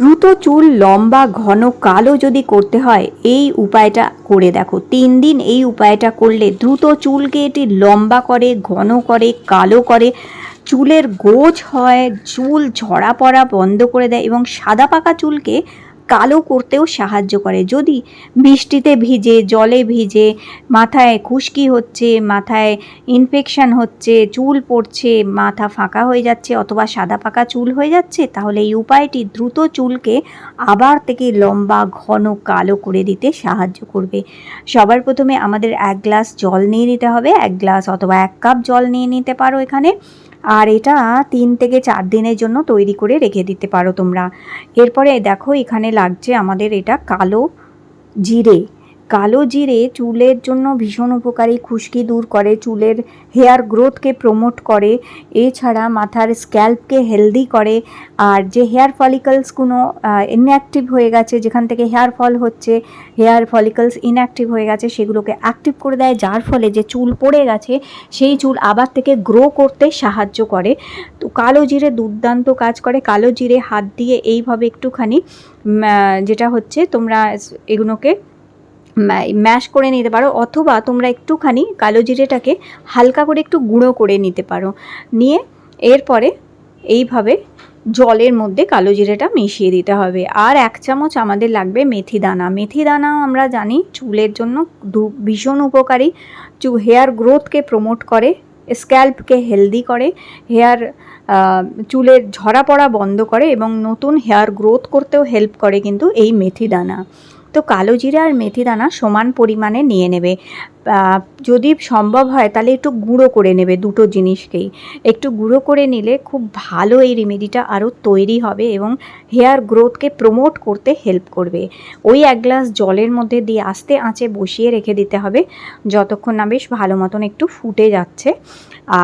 দ্রুত চুল, লম্বা, ঘন, কালো যদি করতে হয়, এই উপায়টা করে দেখো। তিন দিন এই উপায়টা করলে দ্রুত চুলকে এটি লম্বা করে, ঘন করে, কালো করে, চুলের গোছ হয়, চুল ঝরা পড়া বন্ধ করে দেয় এবং সাদা পাকা চুলকে কালো করতেও সাহায্য করে। যদি বৃষ্টিতে ভিজে, জলে ভিজে, মাথায় খুশকি হচ্ছে, মাথায় ইনফেকশন হচ্ছে, চুল পড়ছে, মাথা ফাঁকা হয়ে যাচ্ছে অথবা সাদা পাকা চুল হয়ে যাচ্ছে, তাহলে এই উপায়টি দ্রুত চুলকে আবার থেকে লম্বা, ঘন, কালো করে দিতে সাহায্য করবে। সবার প্রথমে আমাদের এক গ্লাস জল নিয়ে নিতে হবে, এক গ্লাস অথবা এক কাপ জল নিয়ে নিতে পারো এখানে। আর এটা তিন থেকে চার দিনের জন্য তৈরি করে রেখে দিতে পারো তোমরা। এরপরে দেখো এখানে লাগছে আমাদের এটা কালো জিরে। কালো জিরে চুলের জন্য ভীষণ উপকারী, খুশকি দূর করে, চুলের হেয়ার গ্রোথকে প্রমোট করে, এছাড়া মাথার স্ক্যাল্পকে হেলদি করে, আর যে হেয়ার ফলিকলসগুলো ইনঅ্যাক্টিভ হয়ে গেছে, যেখান থেকে হেয়ার ফল হচ্ছে, হেয়ার ফলিকলস ইনঅ্যাক্টিভ হয়ে গেছে, সেগুলোকে অ্যাক্টিভ করে দেয়, যার ফলে যে চুল পড়ে গেছে, সেই চুল আবার থেকে গ্রো করতে সাহায্য করে। তো কালো জিরে দুর্দান্ত কাজ করে, কালো জিরে হাত দিয়ে এইভাবে একটুখানি যেটা হচ্ছে তোমরা এগুলোকে ম্যাশ করে নিতে পারো অথবা তোমরা একটুখানি কালো জিরেটাকে হালকা করে একটু গুঁড়ো করে নিতে পারো। নিয়ে এরপরে এইভাবে জলের মধ্যে কালো জিরেটা মিশিয়ে দিতে হবে। আর এক চামচ আমাদের লাগবে মেথি দানা। মেথি দানাও আমরা জানি চুলের জন্য ভীষণ উপকারী। চু হেয়ার গ্রোথকে প্রমোট করে, স্ক্যাল্পকে হেলদি করে, হেয়ার চুলের ঝরা পড়া বন্ধ করে এবং নতুন হেয়ার গ্রোথ করতেও হেল্প করে কিন্তু এই মেথি দানা। তো কালো জিরা আর মেথি দানা সমান পরিমাণে নিয়ে নেবে। যদি সম্ভব হয় তাহলে একটু গুঁড়ো করে নেবে দুটো জিনিসকেই। একটু গুঁড়ো করে নিলে খুব ভালো এই রেমেডিটা আরও তৈরি হবে এবং হেয়ার গ্রোথকে প্রমোট করতে হেল্প করবে। ওই এক গ্লাস জলের মধ্যে দিয়ে আস্তে আঁচে বসিয়ে রেখে দিতে হবে। যতক্ষণ না বেশ ভালো মতন একটু ফুটে যাচ্ছে।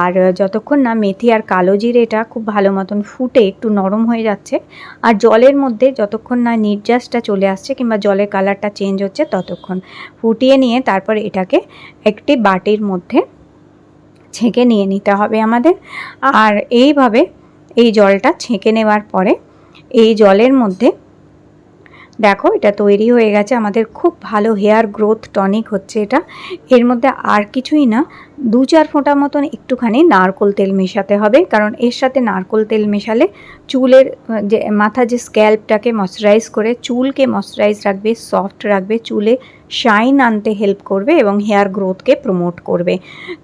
আর যতক্ষণ না মেথি আর কালো জিরেটা খুব ভালো মতন ফুটে একটু নরম হয়ে যাচ্ছে, আর জলের মধ্যে যতক্ষণ না নির্যাসটা চলে আসছে কিংবা জলের কালারটা চেঞ্জ হচ্ছে ততক্ষণ ফুটিয়ে নিয়ে তারপর এটাকে একটি বাটির মধ্যে ছেঁকে নিয়ে নিতে হবে আমাদের। আর এইভাবে এই জলটা ছেঁকে নেওয়ার পরে এই জলের মধ্যে দেখো, এটা তৈরি হয়ে গেছে। আমাদের খুব ভালো হেয়ার গ্রোথ টনিক হচ্ছে এটা। এর মধ্যে আর কিছুই না, দু চার ফোঁটা মতন একটুখানি নারকোল তেল মেশাতে হবে, কারণ এর সাথে নারকোল তেল মেশালে চুলের যে মাথা যে স্ক্যাল্পটাকে ময়শ্চারাইজ করে, চুলকে ময়শ্চারাইজ রাখবে সফট রাখবে, চুলে শাইন আনতে হেল্প করবে এবং হেয়ার গ্রোথকে প্রমোট করবে।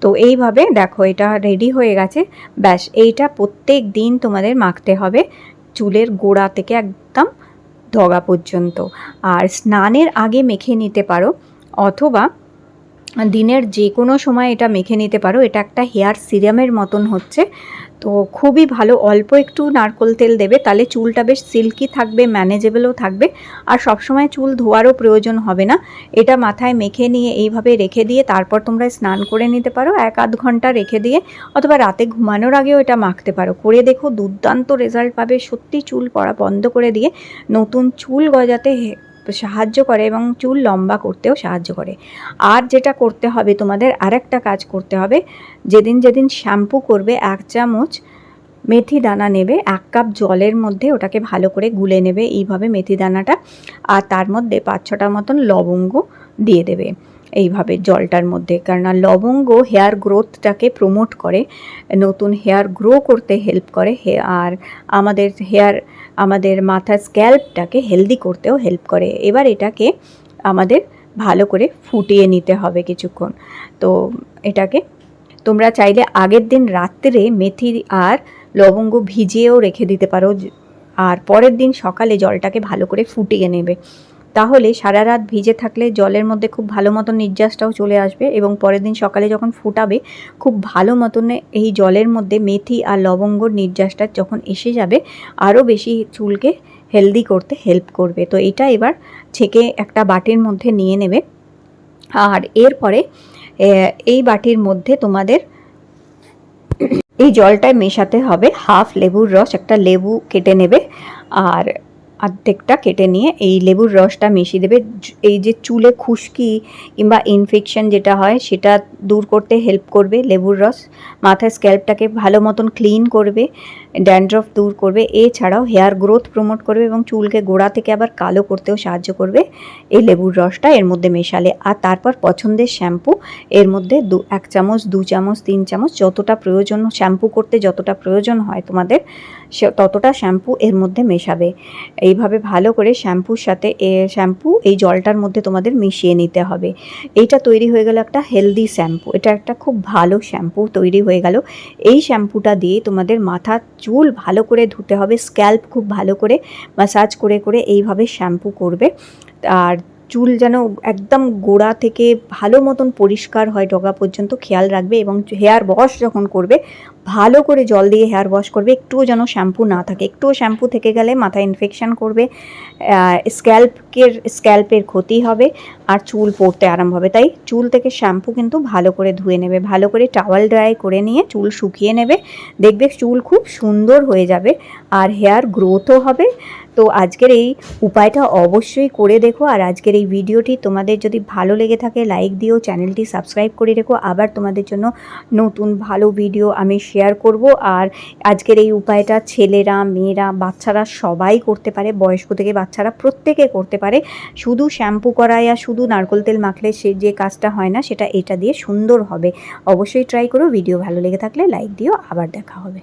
তো এইভাবে দেখো, এটা রেডি হয়ে গেছে। ব্যাস, এইটা প্রত্যেক দিন তোমাদের মাখতে হবে। চুলের গোড়া থেকে একদম ডগা পর্যন্ত। আর স্নানের আগে মেখে নিতে পারো অথবা দিনের যে কোনো সময় এটা মেখে নিতে পারো। এটা একটা হেয়ার সিরামের মতন হচ্ছে। তো খুবই ভালো। অল্প একটু নারকোল তেল দেবে, তাহলে চুলটা বেশ সিল্কি থাকবে ম্যানেজেবলও থাকবে। আর সবসময় চুল ধোয়ারও প্রয়োজন হবে না। এটা মাথায় মেখে নিয়ে এইভাবে রেখে দিয়ে তারপর তোমরা স্নান করে নিতে পারো। এক আধ ঘণ্টা রেখে দিয়ে অথবা রাতে ঘুমানোর আগেও এটা মাখতে পারো। করে দেখো দুর্দান্ত রেজাল্ট পাবে। সত্যি চুল পড়া বন্ধ করে দিয়ে নতুন চুল গজাতে সাহায্য করে এবং চুল লম্বা করতেও সাহায্য করে। আর যেটা করতে হবে তোমাদের, আরেকটা কাজ করতে হবে। যেদিন যেদিন শ্যাম্পু করবে, এক চামচ মেথি দানা নেবে, এক কাপ জলের মধ্যে ওটাকে ভালো করে গুলে নেবে, এইভাবে মেথি দানাটা। আর তার মধ্যে পাঁচ ছটা মতন লবঙ্গ দিয়ে দেবে, এইভাবে জলটার মধ্যে। কেননা লবঙ্গ হেয়ার গ্রোথটাকে প্রমোট করে, নতুন হেয়ার গ্রো করতে হেল্প করে আর আমাদের হেয়ার আমাদের মাথার স্ক্যাল্পটাকে হেলদি করতেও হেল্প করে। এবার এটাকে আমাদের ভালো করে ফুটিয়ে নিতে হবে কিছুক্ষণ। তো এটাকে তোমরা চাইলে আগের দিন রাত্রে মেথি আর লবঙ্গ ভিজিয়েও রেখে দিতে পারো। আর পরের দিন সকালে জলটাকে ভালো করে ফুটিয়ে নেবে। তাহলে সারা রাত ভিজে থাকলে জলের মধ্যে খুব ভালো মতন নির্যাসটাও চলে আসবে এবং পরের দিন সকালে যখন ফুটাবে, খুব ভালো মতনে এই জলের মধ্যে মেথি আর লবঙ্গর নির্যাসটা যখন এসে যাবে, আরও বেশি চুলকে হেলদি করতে হেল্প করবে। তো এটা এবার ছেঁকে একটা বাটির মধ্যে নিয়ে নেবে। আর এরপরে এই বাটির মধ্যে তোমাদের এই জলটায় মেশাতে হবে হাফ লেবুর রস, একটা লেবু কেটে নেবে। আর অর্ধেকটা কেটে নিয়ে এই লেবুর রসটা মিশিয়ে দেবে। এই যে চুলে খুশকি কিংবা ইনফেকশন যেটা হয়, সেটা দূর করতে হেল্প করবে লেবুর রস। মাথার স্ক্যাল্পটাকে ভালো মতন ক্লিন করবে ড্যান্ড্রফ দূর করবে। এছাড়াও হেয়ার গ্রোথ প্রমোট করবে এবং চুলকে গোড়া থেকে আবার কালো করতেও সাহায্য করবে এই লেবুর রসটা এর মধ্যে মেশালে। আর তারপর পছন্দের শ্যাম্পু এর মধ্যে দু, এক চামচ, দু চামচ, তিন চামচ যতটা প্রয়োজন শ্যাম্পু করতে যতটা প্রয়োজন হয় তোমাদের ততটা শ্যাম্পু এর মধ্যে মেশাবে। এইভাবে ভালো করে শ্যাম্পুর সাথে শ্যাম্পু এই জলটার মধ্যে তোমাদের মিশিয়ে নিতে হবে। এইটা তৈরি হয়ে গেল একটা হেলদি শ্যাম্পু। এটা একটা খুব ভালো শ্যাম্পু তৈরি হয়ে গেল। এই শ্যাম্পুটা দিয়ে তোমাদের মাথার চুল ভালো করে ধুতে হবে, স্ক্যাল্প খুব ভালো করে মাসাজ করে করে এইভাবে শ্যাম্পু করবে। আর চুল যেন একদম গোড়া থেকে ভালো মতন পরিষ্কার হয় ডগা পর্যন্ত খেয়াল রাখবে এবং হেয়ার ওয়াশ যখন করবে, ভালো করে জল দিয়ে হেয়ার ওয়াশ করবে, একটুও যেন শ্যাম্পু না থাকে। একটুও শ্যাম্পু থেকে গেলে মাথায় ইনফেকশান করবে স্ক্যাল্পকের স্ক্যাল্পের ক্ষতি হবে আর চুল পড়তে আরম্ভ হবে। তাই চুল থেকে শ্যাম্পু কিন্তু ভালো করে ধুয়ে নেবে, ভালো করে টাওয়াল ড্রাই করে নিয়ে চুল শুকিয়ে নেবে, দেখবে চুল খুব সুন্দর হয়ে যাবে আর হেয়ার গ্রোথও হবে। তো আজকের এই উপায়টা অবশ্যই করে দেখো। আর আজকের এই ভিডিওটি তোমাদের যদি ভালো লেগে থাকে লাইক দিও, চ্যানেলটি সাবস্ক্রাইব করে রেখো। আবার তোমাদের জন্য নতুন ভালো ভিডিও আমি শেয়ার করব। আর আজকের এই উপায়টা ছেলেরা, মেয়েরা, বাচ্চারা সবাই করতে পারে, বয়স্ক থেকে বাচ্চারা প্রত্যেকে করতে পারে। শুধু শ্যাম্পু করায় আর শুধু নারকোল তেল মাখলে সে যে কাজটা হয় না, সেটা এটা দিয়ে সুন্দর হবে। অবশ্যই ট্রাই করো ভিডিও ভালো লেগে থাকলে লাইক দিও, আবার দেখা হবে।